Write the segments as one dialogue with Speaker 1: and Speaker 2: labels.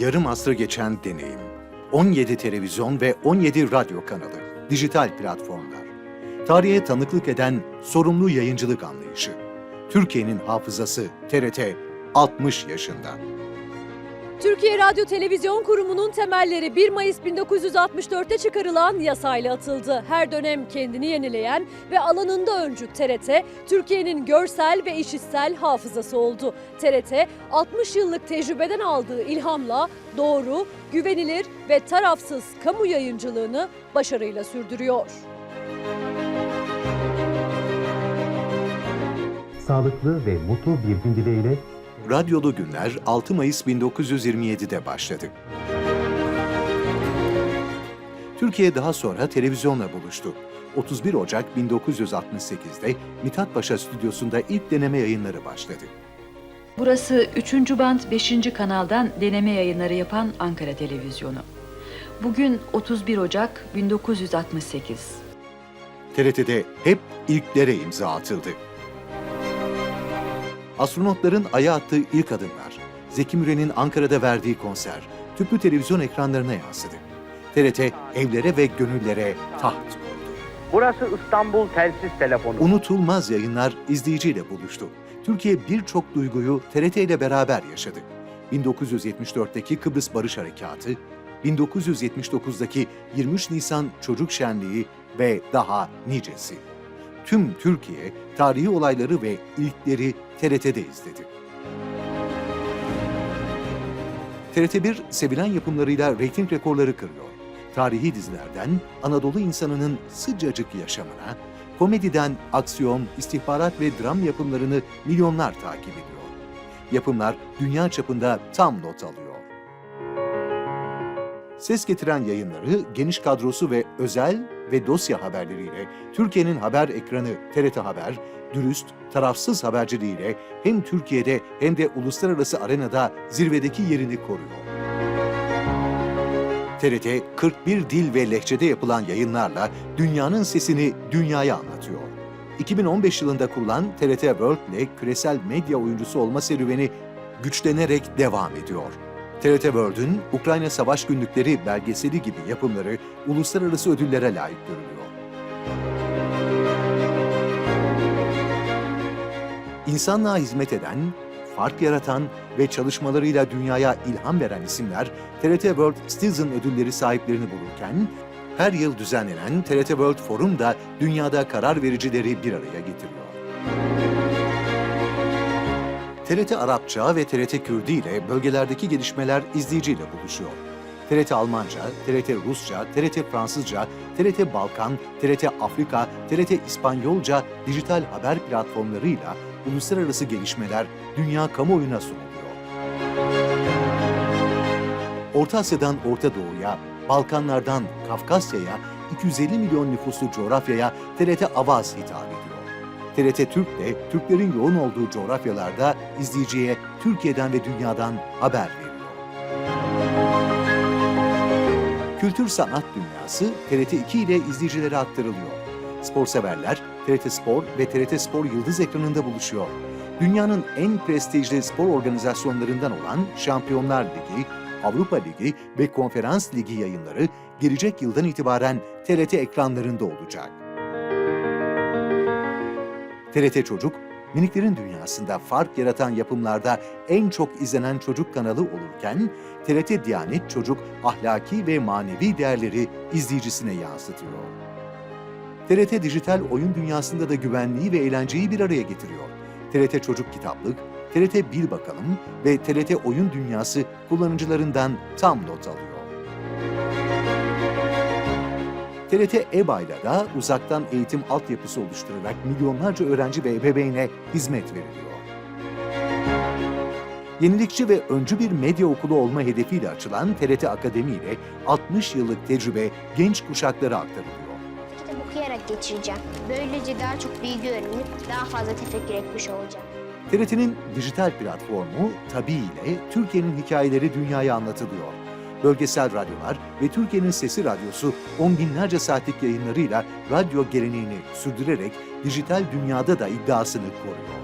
Speaker 1: Yarım asrı geçen deneyim. 17 televizyon ve 17 radyo kanalı, dijital platformlar. Tarihe tanıklık eden sorumlu yayıncılık anlayışı. Türkiye'nin hafızası TRT 60 yaşında.
Speaker 2: Türkiye Radyo Televizyon Kurumu'nun temelleri 1 Mayıs 1964'te çıkarılan yasayla atıldı. Her dönem kendini yenileyen ve alanında öncü TRT, Türkiye'nin görsel ve işitsel hafızası oldu. TRT, 60 yıllık tecrübeden aldığı ilhamla doğru, güvenilir ve tarafsız kamu yayıncılığını başarıyla sürdürüyor.
Speaker 3: Sağlıklı ve mutlu bir gün dileğiyle
Speaker 1: Radyolu Günler 6 Mayıs 1927'de başladı. Türkiye daha sonra televizyonla buluştu. 31 Ocak 1968'de Mithat Paşa stüdyosunda ilk deneme yayınları başladı.
Speaker 4: Burası 3. band 5. kanaldan deneme yayınları yapan Ankara Televizyonu. Bugün 31 Ocak 1968.
Speaker 1: TRT'de hep ilklere imza atıldı. Astronotların aya attığı ilk adımlar, Zeki Müren'in Ankara'da verdiği konser, tüplü televizyon ekranlarına yansıdı. TRT evlere ve gönüllere taht oldu.
Speaker 5: Burası İstanbul Telsiz Telefonu.
Speaker 1: Unutulmaz yayınlar izleyiciyle buluştu. Türkiye birçok duyguyu TRT ile beraber yaşadı. 1974'teki Kıbrıs Barış Harekatı, 1979'daki 23 Nisan Çocuk Şenliği ve daha nicesi. Tüm Türkiye tarihi olayları ve ilkleri TRT'de izledi. TRT1 sevilen yapımlarıyla reyting rekorları kırıyor. Tarihi dizilerden Anadolu insanının sıcacık yaşamına, komediden aksiyon, istihbarat ve dram yapımlarını milyonlar takip ediyor. Yapımlar dünya çapında tam not alıyor. Ses getiren yayınları, geniş kadrosu ve özel ve dosya haberleriyle Türkiye'nin haber ekranı TRT Haber, dürüst, tarafsız haberciliğiyle hem Türkiye'de hem de uluslararası arenada zirvedeki yerini koruyor. TRT 41 dil ve lehçede yapılan yayınlarla dünyanın sesini dünyaya anlatıyor. 2015 yılında kurulan TRT World ile küresel medya oyuncusu olma serüveni güçlenerek devam ediyor. TRT World'ün Ukrayna Savaş Günlükleri belgeseli gibi yapımları uluslararası ödüllere layık görülüyor. İnsanlığa hizmet eden, fark yaratan ve çalışmalarıyla dünyaya ilham veren isimler TRT World Citizen ödülleri sahiplerini bulurken, her yıl düzenlenen TRT World Forum da dünyada karar vericileri bir araya getiriyor. TRT Arapça ve TRT Kürdi ile bölgelerdeki gelişmeler izleyiciyle buluşuyor. TRT Almanca, TRT Rusça, TRT Fransızca, TRT Balkan, TRT Afrika, TRT İspanyolca dijital haber platformlarıyla uluslararası gelişmeler dünya kamuoyuna sunuluyor. Orta Asya'dan Orta Doğu'ya, Balkanlardan Kafkasya'ya, 250 milyon nüfuslu coğrafyaya TRT Avaz hitap ediyor. TRT Türk de Türklerin yoğun olduğu coğrafyalarda izleyiciye Türkiye'den ve dünyadan haber veriyor. Kültür sanat dünyası TRT 2 ile izleyicilere aktarılıyor. Spor severler TRT Spor ve TRT Spor Yıldız ekranında buluşuyor. Dünyanın en prestijli spor organizasyonlarından olan Şampiyonlar Ligi, Avrupa Ligi ve Konferans Ligi yayınları gelecek yıldan itibaren TRT ekranlarında olacak. TRT Çocuk, miniklerin dünyasında fark yaratan yapımlarda en çok izlenen çocuk kanalı olurken, TRT Diyanet Çocuk ahlaki ve manevi değerleri izleyicisine yansıtıyor. TRT dijital oyun dünyasında da güvenliği ve eğlenceyi bir araya getiriyor. TRT Çocuk Kitaplık, TRT Bil Bakalım ve TRT Oyun Dünyası kullanıcılarından tam not alıyor. TRT EBA'yla da uzaktan eğitim altyapısı oluşturarak milyonlarca öğrenci ve ebeveyne hizmet veriliyor. Yenilikçi ve öncü bir medya okulu olma hedefiyle açılan TRT Akademi ile 60 yıllık tecrübe genç kuşaklara aktarılıyor.
Speaker 6: Kitap okuyarak geçireceğim. Böylece daha çok bilgi öğrenip daha fazla tefekkür etmiş olacağım.
Speaker 1: TRT'nin dijital platformu Tabi ile Türkiye'nin hikayeleri dünyaya anlatılıyor. Bölgesel radyolar ve Türkiye'nin Sesi Radyosu on binlerce saatlik yayınlarıyla radyo geleneğini sürdürerek dijital dünyada da iddiasını koruyor.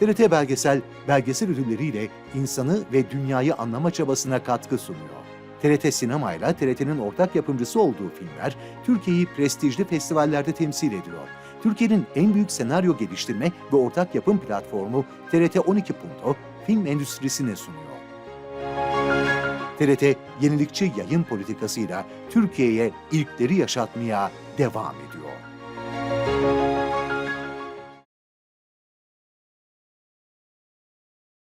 Speaker 1: TRT Belgesel, belgesel ödülleriyle insanı ve dünyayı anlama çabasına katkı sunuyor. TRT Sinema ile TRT'nin ortak yapımcısı olduğu filmler Türkiye'yi prestijli festivallerde temsil ediyor. Türkiye'nin en büyük senaryo geliştirme ve ortak yapım platformu TRT 12 Punto film endüstrisine sunuyor. TRT yenilikçi yayın politikasıyla Türkiye'ye ilkleri yaşatmaya devam ediyor.